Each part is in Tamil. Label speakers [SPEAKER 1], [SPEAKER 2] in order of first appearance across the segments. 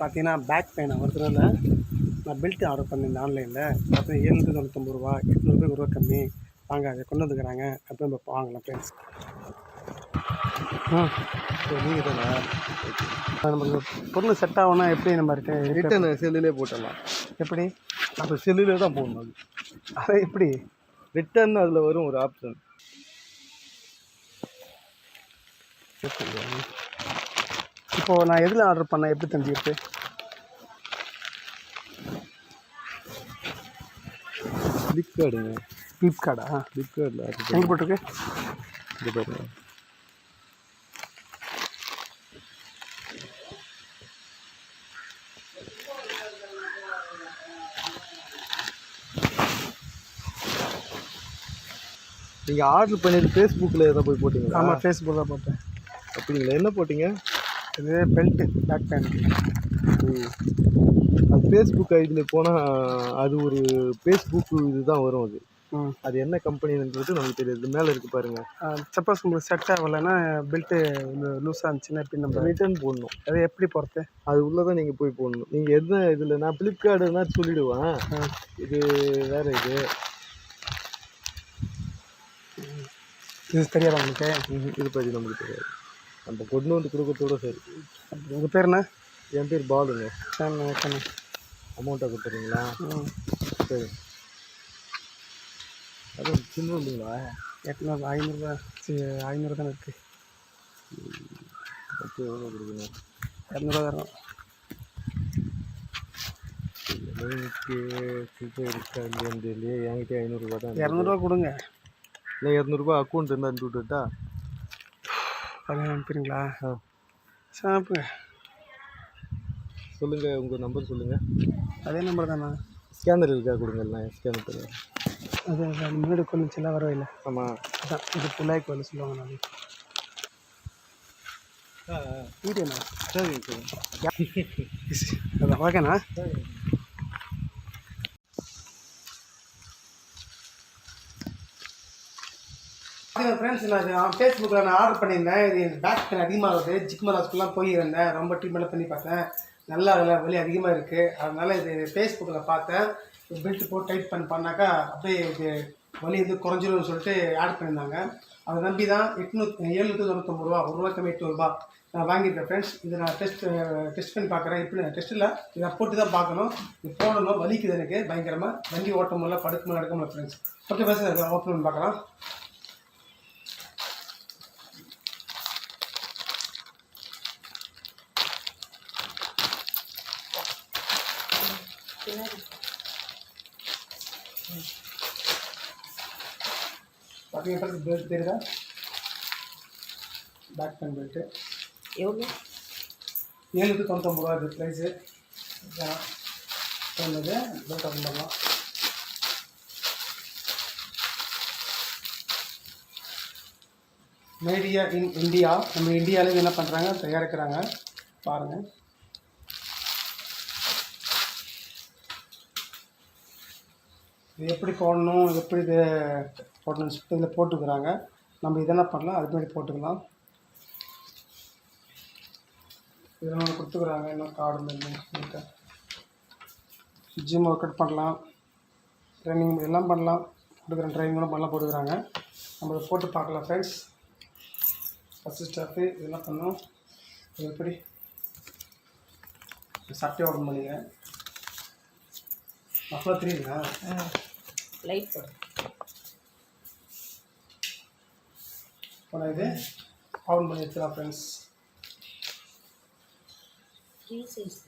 [SPEAKER 1] பார்த்தீங்கன்னா பேக் பெயின் ஒருத்தரில் நான் பெல்ட் ஆர்டர் பண்ணியிருந்தேன் ஆன்லைனில் பார்த்தீங்கன்னா ஏழ்நூற்றி தொண்ணூத்தொம்பது ரூபா எட்நூறுபா ரூபா கம்மி. வாங்க அதை கொண்டு வந்துக்கிறாங்க. அப்போ நம்ம வாங்கலாம் ஃப்ரெண்ட்ஸ்
[SPEAKER 2] நீங்கள் தானே
[SPEAKER 1] நமக்கு பொருள் செட் ஆகும்னா எப்படி நம்ம ரிட்டர்ன்
[SPEAKER 2] ரிட்டன் செல்லுலே போட்டுடலாம்.
[SPEAKER 1] எப்படி?
[SPEAKER 2] அப்போ செல்லுலே தான் போடணும் அது.
[SPEAKER 1] அதை எப்படி?
[SPEAKER 2] ரிட்டன் அதில் வரும் ஒரு ஆப்ஷன்
[SPEAKER 1] இப்போது நான் எதில் ஆர்டர் பண்ணேன்? எப்படி தெரிஞ்சுக்கிட்டு?
[SPEAKER 2] ஃப்ளிப்கார்டுங்க
[SPEAKER 1] ஃப்ளிப்கார்ட்டா
[SPEAKER 2] ஃப்ளிப்கார்ட்டில் அது
[SPEAKER 1] எங்கே போட்டிருக்கு?
[SPEAKER 2] இது பாருங்க. நீங்கள் ஆர்டர் பண்ணிட்டு ஃபேஸ்புக்கில் எதாவது போய் போட்டிங்களா?
[SPEAKER 1] ஆமாம் ஃபேஸ்புக்கில் போட்டேன்.
[SPEAKER 2] அப்படிங்களா? என்ன போட்டிங்க?
[SPEAKER 1] இது பெல்ட்டு பேக் பேண்ட்.
[SPEAKER 2] அது ஃபேஸ்புக் ஐடியில் போனால் அது ஒரு ஃபேஸ்புக் இதுதான் வரும் அது. அது என்ன கம்பெனின்றது நமக்கு தெரியாது. மேலே இருக்கு பாருங்க.
[SPEAKER 1] சப்போஸ் உங்களுக்கு செட் ஆகலைன்னா பெல்ட்டு லூஸாக இருந்துச்சுன்னா எப்படி நம்ம
[SPEAKER 2] ரிட்டர்ன் போடணும்.
[SPEAKER 1] அதை எப்படி போகிறது
[SPEAKER 2] அது உள்ளே தான் நீங்கள் போய் போடணும். நீங்கள் எந்த இதில் நான் ஃப்ளிப்கார்டுனா சொல்லிடுவேன். இது வேற இது.
[SPEAKER 1] இது தெரியாதா உங்களுக்கு.
[SPEAKER 2] இது பற்றி நம்மளுக்கு தெரியாது. நம்ம கொண்டு வந்து கொடுக்கறதோட சரி.
[SPEAKER 1] உங்கள் பேர் என்ன
[SPEAKER 2] என் பேர் பாலுங்க
[SPEAKER 1] சார் ஓகேண்ணா
[SPEAKER 2] அமௌண்ட்டாக கொடுத்துறீங்களா சரி. அது சின்ன இல்லைங்களா
[SPEAKER 1] எட்நூறு ஐநூறுரூவா சரி ஐநூறு தானே இருக்குது
[SPEAKER 2] ஓகே எவ்வளோ
[SPEAKER 1] இரநூறுவா தரோம்
[SPEAKER 2] கிட்ட இருக்கா இல்லையான்னு தெரியலையே என்கிட்ட ஐநூறுரூவா தான்.
[SPEAKER 1] இரநூறுவா கொடுங்க.
[SPEAKER 2] இல்லை இரநூறுபா அக்கௌண்ட் இருந்தால் அனுப்பி
[SPEAKER 1] அது அனுப்புறீங்களா சரி அனுப்புங்க
[SPEAKER 2] சொல்லுங்கள் உங்கள் நம்பர் சொல்லுங்கள்
[SPEAKER 1] அதே நம்பர் தானா?
[SPEAKER 2] ஸ்கேனர் இருக்கா கொடுங்க எல்லாம் ஸ்கேனர்
[SPEAKER 1] அது அது முன்னாடி கொண்டுச்சுலாம் வரவே இல்லை
[SPEAKER 2] ஆமாம்
[SPEAKER 1] அதான் இது பிள்ளைக்கு வந்து சொல்லுவாங்க நான். வீடியோண்ணா?
[SPEAKER 2] சரி
[SPEAKER 1] அதான் ஓகேண்ணா ஃப்ரெண்ட்ஸ் நான் ஃபேஸ்புக்கில் நான் ஆர்டர் பண்ணியிருந்தேன். இது எனக்கு பேக் பெயின் அதிகமாகுது. ஜிக்மல் ஹாஸ்பிட்டலாம் போயிருந்தேன். ரொம்ப ட்ரீட்மெண்ட் பண்ணி பார்த்தேன். நல்லா இல்லை வலி அதிகமாக இருக்குது அதனால் இது ஃபேஸ்புக்கில் பார்த்தேன். பெல்ட் போட்டு டைட் பண்ணி பண்ணாக்கா அப்படியே இது வலி வந்து குறைஞ்சிரும்னு சொல்லிட்டு ஆட் பண்ணியிருந்தாங்க. அதை நம்பி தான் எட்நூத்தி ஏழ்நூற்றி தொண்ணூத்தொம்பது ரூபா ஒரு ரூபாய்க்கு கம்மி எட்நூறுபா நான் வாங்கியிருக்கேன் ஃப்ரெண்ட்ஸ் இதை நான் டெஸ்ட் டெஸ்ட் பண்ணி பார்க்குறேன். இப்படி டெஸ்ட் இல்லை இதை போட்டு தான் பார்க்கணும். இது போடணும். வலிக்குது எனக்கு. பயங்கரமாக வண்டி ஓட்ட முடியல படுக்க முடியல முடியல ஃப்ரெண்ட்ஸ் ஓகே ஃபர்ஸ்ட் ஓப்பன் பண்ணி பார்க்கலாம். பார்த்தீங்கன்னா பெல்ட் தெரியுதா பேக் பேன் பெல்ட்டு
[SPEAKER 3] எவ்வளோ
[SPEAKER 1] ஏழுக்கு தொண்ணூத்தொம்பது ரூபா இது ப்ரைஸு சொன்னது பெல்ட் ஓப்பன் பண்ணலாம் மேடியா இன் இந்தியா நம்ம இந்தியாவிலே என்ன பண்ணுறாங்க தயாரிக்கிறாங்க பாருங்கள் இது எப்படி போடணும் எப்படி இது போடணும்னு சொல்லிட்டு இதில் போட்டுக்கிறாங்க. நம்ம இதெல்லாம் பண்ணலாம் அது மாதிரி போட்டுக்கலாம். இதெல்லாம் ஒன்று கொடுத்துக்குறாங்க இன்னும் கார்டு மாதிரி ஜிம் ஒர்க் அவுட் பண்ணலாம். ட்ரைனிங் எல்லாம் பண்ணலாம். கொடுக்குறேன் ட்ரைனிங் பண்ணலாம் போட்டுக்கிறாங்க. நம்ம இதை போட்டு பார்க்கலாம் ஃப்ரெண்ட்ஸ் ஃபஸ்ட்டு ஸ்டெப்பு இதெல்லாம் பண்ணணும். இது எப்படி? சட்டை ஓப்பன் பண்ணிக்கிறேன். மசாலா தெரியுங்களா?
[SPEAKER 3] லைட்
[SPEAKER 1] இப்போ இது ஆன் பண்ணி வச்சுக்கலாம் ஃப்ரெண்ட்ஸ்
[SPEAKER 3] ஃப்ரீ சைஸ்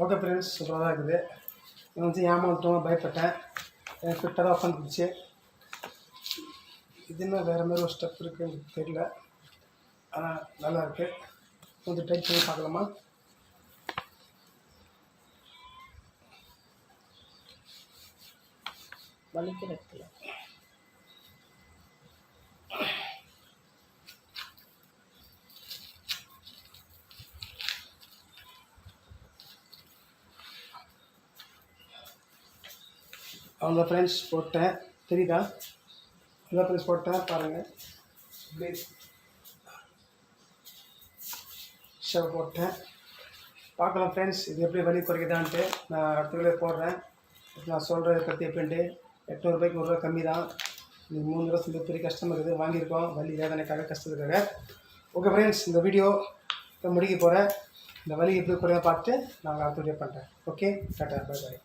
[SPEAKER 1] ஓட்ட ஃப்ரெண்ட்ஸ் சூப்பராக தான் இருக்குது. இது வந்து ஏமாத்தோம் பயப்பட்டேன். எனக்கு ஃபிட்டராக உட்காந்துருச்சு இது என்ன வேறு மாதிரி ஒரு ஸ்டெப் இருக்குது எனக்கு தெரியல. ஆனால் நல்லா இருக்குது கொஞ்சம் டைட் பண்ணி பார்க்கலாமா?
[SPEAKER 3] வலிக்கிற
[SPEAKER 1] அவ்வளோ ஃப்ரெண்ட்ஸ் போட்டேன். தெரியுதா? அவ்வளோ ஃப்ரெண்ட்ஸ் போட்டேன். பாருங்கள் ப்ளீஸ் ஷவ் போட்டேன். பார்க்கலாம் ஃப்ரெண்ட்ஸ் இது எப்படி வலி குறைக்குதான்ட்டு. நான் அடுத்த போடுறேன். நான் சொல்கிறத பற்றி எப்படின்ட்டு எட்நூறுபாய்க்கு ஒரு ரூபா கம்மி தான் இது மூணு ரூபா சொல்லி பெரிய கஷ்டமாக இருக்குது வாங்கியிருக்கோம். வலி வேதனைக்காக கஷ்டத்துக்காக. ஓகே ஃப்ரெண்ட்ஸ் இந்த வீடியோ இப்போ முடிக்க போகிறேன் இந்த வலி எப்படி குறைய பார்த்து நாங்கள் அடுத்த வீடியோ பண்ணுறேன் ஓகே டாட்டா பாய் பாய்